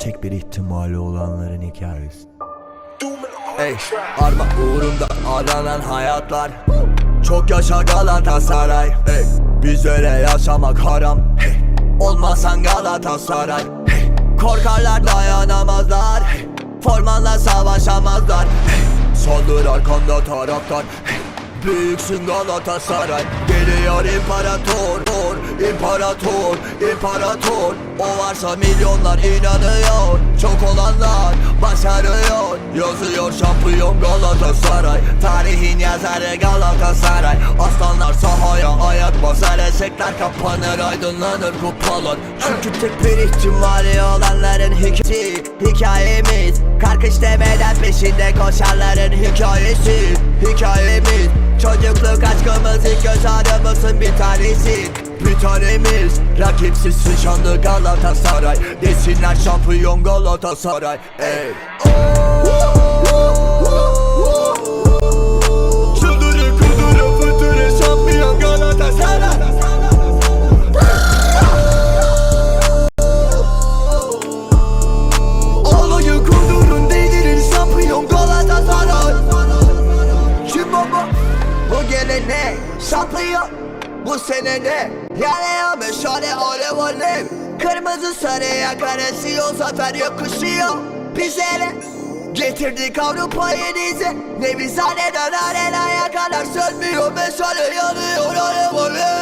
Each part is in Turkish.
tek bir ihtimali olanların hikayesi Ey arma uğrunda aranan hayatlar Çok yaşa Galatasaray Ey bizlere yaşamak haram hey. Olmasan Galatasaray hey. Korkarlar dayanamazlar hey. Formanla savaşamazlar hey. Saldır arkanda taraftar hey. Büyüksün Galatasaray Geliyor imparator or, imparator, imparator. O varsa milyonlar inanıyor. Çok olanlar başarıyor. Yazıyor şampiyon Galatasaray. Tarihin yazarı Galatasaray. Aslanlar sahaya ayak basar Esekler kapanır aydınlanır kupalar. Çünkü tek bir ihtimali olanların hikayesi Hikayemiz. Karkış demeden peşinde koşanların hikayesi Hikayemiz Çocukluk aşkımız ilk göz ağrımızın bir tanesi. Bir tanemiz Rakipsiz şanlı Galatasaray. Desinler şampiyon Galatasaray Ey. Çıldırı Gelene şampiyon Bu sene ne? Yanıyor meşale alev alev Kırmızı sarı yakarası yol zafer yakışıyor Bize Getirdik Avrupa'yı dize Ne biz haneden arenaya kadar sönmüyor Meşale yanıyor alev alev!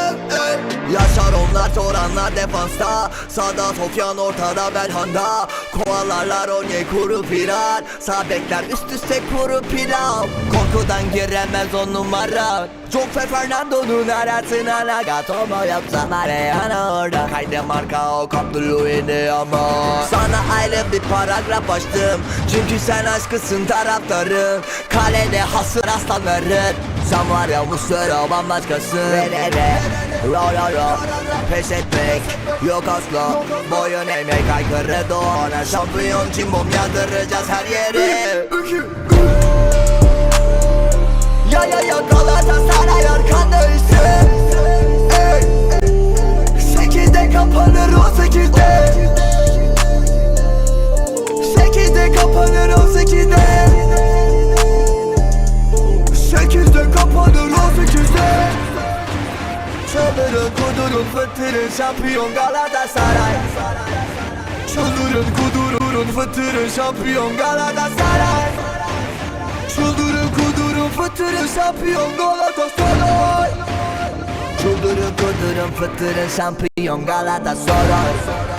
Yaşar onlar toranlar defansta. Sağda Sofyan ortada Belhanda. Kovalarlar Onye kuru pirar Sağ bekler üst üste kuru pilav Korkudan giremez on numara. Jofe Fernando'nun arasına Nagatomo yapsa Mariano orada. Kaydı marka o kaplı ama. Sana ayrı bir paragraf açtım. Çünkü sen aşkısın taraftarın Kalede hasır aslanların Sen var ya bu sıra bambaşkasın. Re re re Ro ro ro Pes etmek yok asla. Boyun eğmek aykırı doğana. Şampiyon cimbom yadıracağız her yere Çıldırın kudurun fıtırın şampiyon Galatasaray. Çıldırın kudurun fıtırın şampiyon Galatasaray. Çıldırın kudurun fıtırın şampiyon Galatasaray. Çıldırın kudurun fıtırın şampiyon Galatasaray